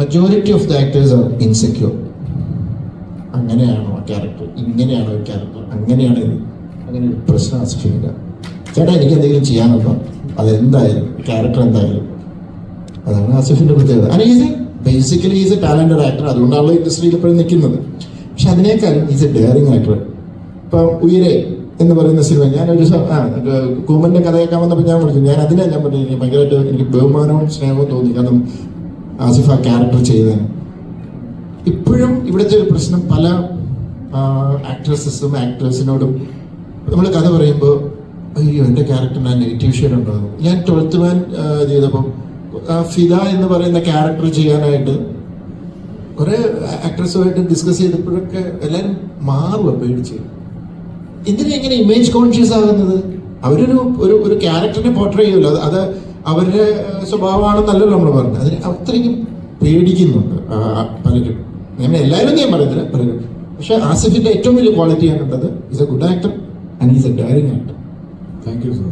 Majority of the actors are insecure അങ്ങനെയാണോ character ഇങ്ങനെയാണോ character അങ്ങനെയാണ് ഇത്. അങ്ങനെ ഒരു പ്രശ്നം ആസിഫില്ല ചേട്ടാ എനിക്ക് എന്തെങ്കിലും ചെയ്യാനുണ്ടോ അതെന്തായാലും ക്യാരക്ടർ എന്തായാലും. അതാണ് ആസിഫിന്റെ പ്രത്യേകത. And is basically is a talented actor അതുകൊണ്ടാണല്ലോ ഇൻഡസ്ട്രിയിൽ ഇപ്പോഴും നിൽക്കുന്നത്. പക്ഷെ അതിനേക്കാൾ ഈസ് എ ഡെയറിങ് ആക്ടർ ഇപ്പം ഉയരെ എന്ന് പറയുന്ന സിനിമ ഞാനൊരു ആ കൂമന്റെ കഥയൊക്കെ വന്നപ്പോൾ ഞാൻ വിളിച്ചു. ഞാൻ അതിനെ ഞാൻ പറഞ്ഞു ഭയങ്കരമായിട്ട് എനിക്ക് ബഹുമാനവും സ്നേഹവും തോന്നി. കാരണം ആസിഫ് ആ ക്യാരക്ടർ ചെയ്തതിന്. ഇപ്പോഴും ഇവിടുത്തെ ഒരു പ്രശ്നം പല ആക്ട്രസസും ആക്ടേഴ്സിനോടും നമ്മൾ കഥ പറയുമ്പോൾ അയ്യോ എന്റെ ക്യാരക്ടറിന് ആ നെഗറ്റീവ് ഷെയർ ഉണ്ടാകും ഞാൻ ട്വൽത്ത് മാൻ ചെയ്തപ്പം ഫിദ എന്ന് പറയുന്ന ക്യാരക്ടർ ചെയ്യാനായിട്ട് കുറെ ആക്ട്രസുമായിട്ട് ഡിസ്കസ് ചെയ്തപ്പോഴൊക്കെ എല്ലാവരും മാറുക പേടിച്ച്. എന്തിനാ ഇങ്ങനെ ഇമേജ് കോൺഷ്യസ് ആകുന്നത്? അവരൊരു ഒരു ഒരു ക്യാരക്ടറിനെ പോർട്രേ ചെയ്യുമല്ലോ അത് അവരുടെ സ്വഭാവമാണ് സ്വഭാവമാണെന്നല്ലല്ലോ നമ്മൾ പറഞ്ഞത് അതിന് അത്രയ്ക്കും പേടിക്കുന്നുണ്ട് പലരും. അങ്ങനെ എല്ലാവരും ഞാൻ പറയത്തില്ല പലരും. പക്ഷെ ആസിഫിന്റെ ഏറ്റവും വലിയ ക്വാളിറ്റി ഞാൻ കണ്ടത് is a good actor and is a daring actor thank you sir